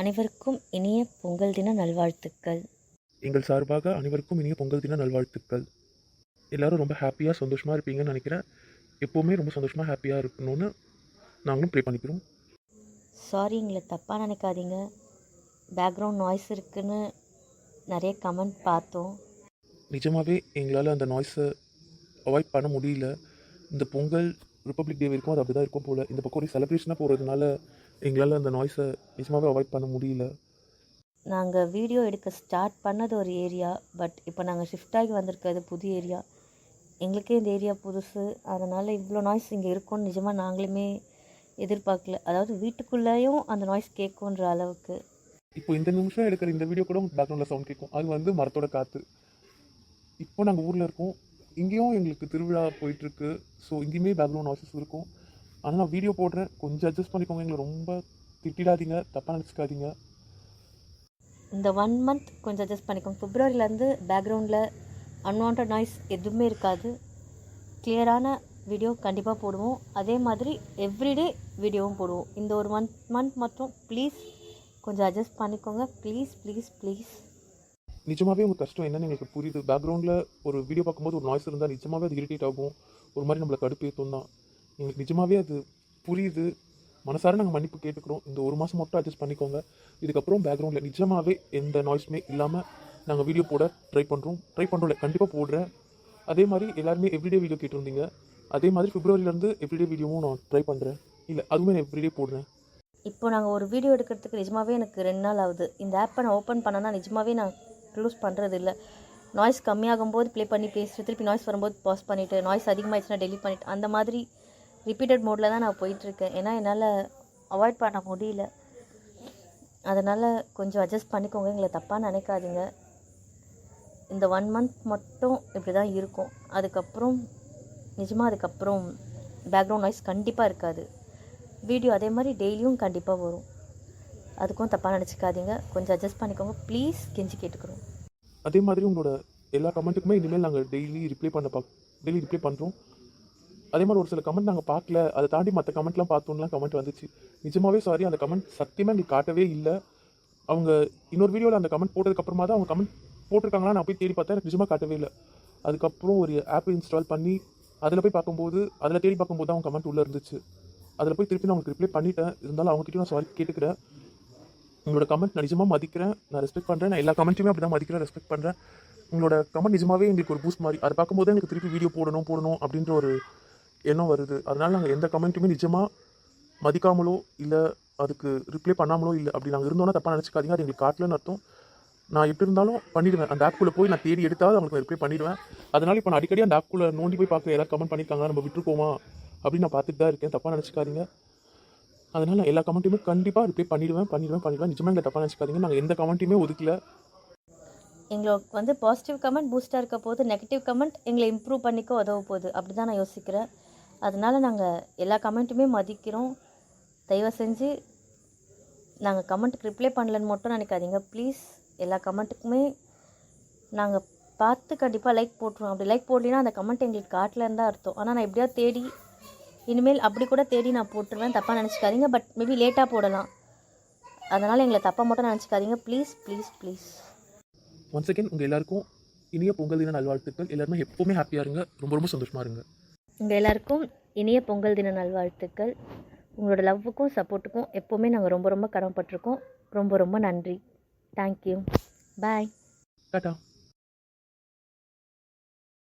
அனைவருக்கும் இனிய பொங்கல் தின நல்வாழ்த்துக்கள். எங்கள் சார்பாக அனைவருக்கும் இனிய பொங்கல் தின நல்வாழ்த்துக்கள். எல்லாரும் ரொம்ப ஹாப்பியாக சந்தோஷமாக இருப்பீங்கன்னு நினைக்கிறேன். எப்போவுமே ரொம்ப சந்தோஷமாக ஹாப்பியாக இருக்கணும்னு நாங்களும் ப்ரே பண்ணிக்கிறோம். சாரி எங்களை தப்பாக நினைக்காதீங்க. பேக்ரவுண்ட் நாய்ஸ் இருக்குன்னு நிறைய கமெண்ட் பார்த்தோம். நிஜமாகவே எங்களால் அந்த நாய்ஸை அவாய்ட் பண்ண முடியல. இந்த பொங்கல் ரிப்பப்ளிக் டே வரைக்கும் அது அப்படி தான் இருக்கும் போல். இந்த பக்கம் ஒரு செலிப்ரேஷனாக போகிறதுனால எங்களால் அந்த நாய்ஸை நிஜமாகவே அவாய்ட் பண்ண முடியல. நாங்கள் வீடியோ எடுக்க ஸ்டார்ட் பண்ணது ஒரு ஏரியா பட் இப்போ நாங்கள் ஷிஃப்ட் ஆகி வந்திருக்கிறது புது ஏரியா எங்களுக்கே இந்த ஏரியா புதுசு. அதனால் இவ்வளோ நாய்ஸ் இங்கே இருக்கும்னு நிஜமாக நாங்களுமே எதிர்பார்க்கல. அதாவது வீட்டுக்குள்ளேயும் அந்த நாய்ஸ் கேட்குன்ற அளவுக்கு. இப்போ இந்த நிமிஷம் எடுக்கிற இந்த வீடியோ கூட பேக்ரவுண்டில் சவுண்ட் கேட்கும் அது வந்து மரத்தோட காற்று இப்போ நாங்கள் ஊரில் இருக்கோம். இங்கேயும் எங்களுக்கு திருவிழா போயிட்டுருக்கு ஸோ இங்கேயுமே பேக்ரவுண்ட் நாய்ஸஸ் இருக்கும். ஆனால் நான் வீடியோ போடுறேன். கொஞ்சம் அட்ஜஸ்ட் பண்ணிக்கோங்க. எங்களை ரொம்ப திட்டிடாதீங்க. தப்பாக நினச்சிக்காதீங்க. இந்த ஒன் மந்த் கொஞ்சம் அட்ஜஸ்ட் பண்ணிக்கோங்க. பிப்ரவரியிலேருந்து பேக்ரவுண்டில் அன்வான்ட் நாய்ஸ் எதுவுமே இருக்காது. கிளியரான வீடியோ கண்டிப்பாக போடுவோம். அதே மாதிரி எவ்ரிடே வீடியோவும் போடுவோம். இந்த ஒரு ஒன் மந்த் மட்டும் ப்ளீஸ் கொஞ்சம் அட்ஜஸ்ட் பண்ணிக்கோங்க. ப்ளீஸ் ப்ளீஸ் ப்ளீஸ் நிஜமாவே உங்கள் கஷ்டம் என்னன்னு எங்களுக்கு புரியுது. பேக்ரவுண்டில் ஒரு வீடியோ பார்க்கும்போது ஒரு நாய்ஸ் இருந்தால் நிஜமாவே அது இரிட்டேட் ஆகும். ஒரு மாதிரி நம்மளை கடுப்பேற்றும் தான். எங்களுக்கு நிஜமாகவே அது புரியுது. மனசார நாங்கள் மன்னிப்பு கேட்டுக்கிறோம். இந்த ஒரு மாதம் மட்டும் அட்ஜஸ்ட் பண்ணிக்கோங்க. இதுக்கப்புறம் பேக்ரவுண்டில் நிஜமாகவே எந்த நாய்ஸுமே இல்லாமல் நாங்கள் வீடியோ போட ட்ரை பண்ணுறோம் ட்ரை பண்ணுறோம்ல கண்டிப்பாக போடுறேன். அதே மாதிரி எல்லாருமே எவ்ரிடே வீடியோ கேட்டிருந்தீங்க. அதே மாதிரி ஃபிப்ரவரியிலேருந்து எவ்ரிடே வீடியோவும் நான் ட்ரை பண்ணுறேன் இல்லை அதுவுமே நான் எவ்ரிடே போடுறேன். இப்போ நாங்கள் ஒரு வீடியோ எடுக்கிறதுக்கு நிஜமாகவே எனக்கு ரெண்டு நாள் ஆகுது. இந்த ஆப்பை நான் ஓப்பன் பண்ணனா நிஜமாவே நான் க்ளோஸ் பண்ணுறது இல்லை. நாய்ஸ் கம்மியாகும் போது ப்ளே பண்ணி பேசுகிறேன் திருப்பி நாய்ஸ் வரும்போது பாஸ் பண்ணிவிட்டு நாய்ஸ் அதிகமாகிடுச்சுன்னா டெலிட் பண்ணிவிட்டு அந்த மாதிரி ரிப்பீட்டட் மோடில் தான் நான் போயிட்டுருக்கேன். ஏன்னா என்னால் அவாய்ட் பண்ண முடியல. அதனால் கொஞ்சம் அட்ஜஸ்ட் பண்ணிக்கோங்க. எங்களை தப்பாக நினைக்காதீங்க. இந்த ஒன் மந்த் மட்டும் இப்படி தான் இருக்கும். அதுக்கப்புறம் நிஜமாக அதுக்கப்புறம் பேக்ரவுண்ட் நாய்ஸ் கண்டிப்பாக இருக்காது. வீடியோ அதே மாதிரி டெய்லியும் கண்டிப்பாக வரும். அதுக்கும் தப்பாக நினச்சிக்காதீங்க. கொஞ்சம் அட்ஜஸ்ட் பண்ணிக்கோங்க. ப்ளீஸ் கெஞ்சி கேட்டுக்கிறோம் அதே மாதிரி உங்களோட எல்லா கமெண்ட்டுக்குமே இனிமேல் நாங்கள் டெய்லி ரிப்ளை பண்ண பா டெய்லி ரிப்ளை பண்ணுறோம் அதே மாதிரி ஒரு சில கமெண்ட் நாங்கள் பார்க்கல. அதை தாண்டி மற்ற கமெண்ட்லாம் பார்த்தோம்லாம் கமெண்ட் வந்துச்சு. நிஜமாவே சாரி அந்த கமெண்ட் சத்தியமாக எங்களுக்கு காட்டவே இல்லை. அவங்க இன்னொரு வீடியோவில் அந்த கமெண்ட் போட்டதுக்கப்புறமா தான் அவங்க கமெண்ட் போட்டிருக்காங்களா நான் போய் தேடி பார்த்தேன். எனக்கு நிஜமாக காட்டவே இல்லை. அதுக்கப்புறம் ஒரு ஆப் இன்ஸ்டால் பண்ணி அதில் போய் பார்க்கும்போது அதில் தேடி பார்க்கும்போது தான் அவங்க கமெண்ட் உள்ளே இருந்துச்சு. அதில் போய் திருப்பி நான் உங்களுக்கு ரிப்ளை பண்ணிட்டேன். இருந்தாலும் அவங்ககிட்டயும் நான் சாரி கேட்டுக்கிறேன். உங்களோட கமெண்ட் நான் நிஜமாக மதிக்கிறேன். நான் ரெஸ்பெக்ட் பண்ணுறேன் நான் எல்லா கமெண்ட்டுமே அப்படி தான் மதிக்கிறேன் ரெஸ்பெக்ட் பண்ணுறேன் உங்களோட கமெண்ட் நிஜமாவே எங்களுக்கு ஒரு பூஸ்ட் மாதிரி. அதை பார்க்கும்போது எங்களுக்கு திருப்பி வீடியோ போடணும் போடணும் அப்படின்ற ஒரு எண்ணம் வருது? அதனால் நாங்கள் எந்த கமெண்ட்டுமே நிஜமாக மதிக்காமலோ இல்லை அதுக்கு ரிப்ளை பண்ணாமலோ இல்லை. அப்படி நாங்கள் இருந்தோன்னா தப்பாக நினச்சிக்காதீங்க. அது எங்களுக்கு காட்டலன்னு அர்த்தம். நான் எப்படி இருந்தாலும் பண்ணிடுவேன். அந்த ஆப்குள்ளே போய் நான் தேடி எடுத்தாவது அவங்களுக்கு ரிப்ளை பண்ணிடுவேன். அதனால் இப்போ நான் அடிக்கடி அந்த ஆப்குள்ளே நோண்டி போய் பார்க்க யாராவது கமெண்ட் பண்ணியிருக்காங்க நம்ம விட்டுருக்கோமா அப்படின்னு நான் பார்த்துட்டு தான் இருக்கேன். தப்பாக நினச்சிக்காதீங்க. அதனால் நான் எல்லா கமெண்ட்டுமே கண்டிப்பாக ரிப்ளை பண்ணிடுவேன் பண்ணிடுவேன் பண்ணிடுவேன். நிஜமாக எங்களை தப்பாக நினச்சிக்காதீங்க. நாங்கள் எந்த கமெண்ட்டுமே ஒதுக்கல. எங்களுக்கு வந்து பாசிட்டிவ் கமெண்ட் பூஸ்டாக இருக்க போது நெகட்டிவ் கமெண்ட் எங்களை இம்ப்ரூவ் பண்ணிக்க உதவ போகுது அப்படி தான் நான் யோசிக்கிறேன். அதனால நாங்கள் எல்லா கமெண்ட்டுமே மதிக்கிறோம். தயவு செஞ்சு நாங்கள் கமெண்ட்டுக்கு ரிப்ளை பண்ணலன்னு மட்டும் நினைக்காதீங்க. ப்ளீஸ் எல்லா கமெண்ட்டுக்குமே நாங்கள் பார்த்து கண்டிப்பாக லைக் போட்டுருவோம். அப்படி லைக் போடலைன்னா அந்த கமெண்ட் எங்களுக்கு காட்டலன்னு தான் அர்த்தம். ஆனால் நான் எப்படியா தேடி இனிமேல் அப்படி கூட தேடி நான் போட்டுருவேன் தப்பாக நினச்சிக்காதீங்க. பட் மேபி லேட்டாக போடலாம். அதனால் எங்களை தப்பாக மட்டும் நினச்சிக்காதீங்க. Please please please once second உங்கள் எல்லாருக்கும் இனிய பொங்கல் தின நல்வாழ்த்துக்கள். எல்லாருமே எப்போவுமே ஹாப்பியாக இருங்க. ரொம்ப ரொம்ப சந்தோஷமாக இருங்க. உங்கள் எல்லாருக்கும் இனிய பொங்கல் தின நல்வாழ்த்துக்கள். உங்களோட லவ்வுக்கும் சப்போர்ட்டுக்கும் எப்போவுமே நாங்கள் ரொம்ப ரொம்ப கடமைப்பட்டிருக்கோம் ரொம்ப ரொம்ப நன்றி. Thank you bye tata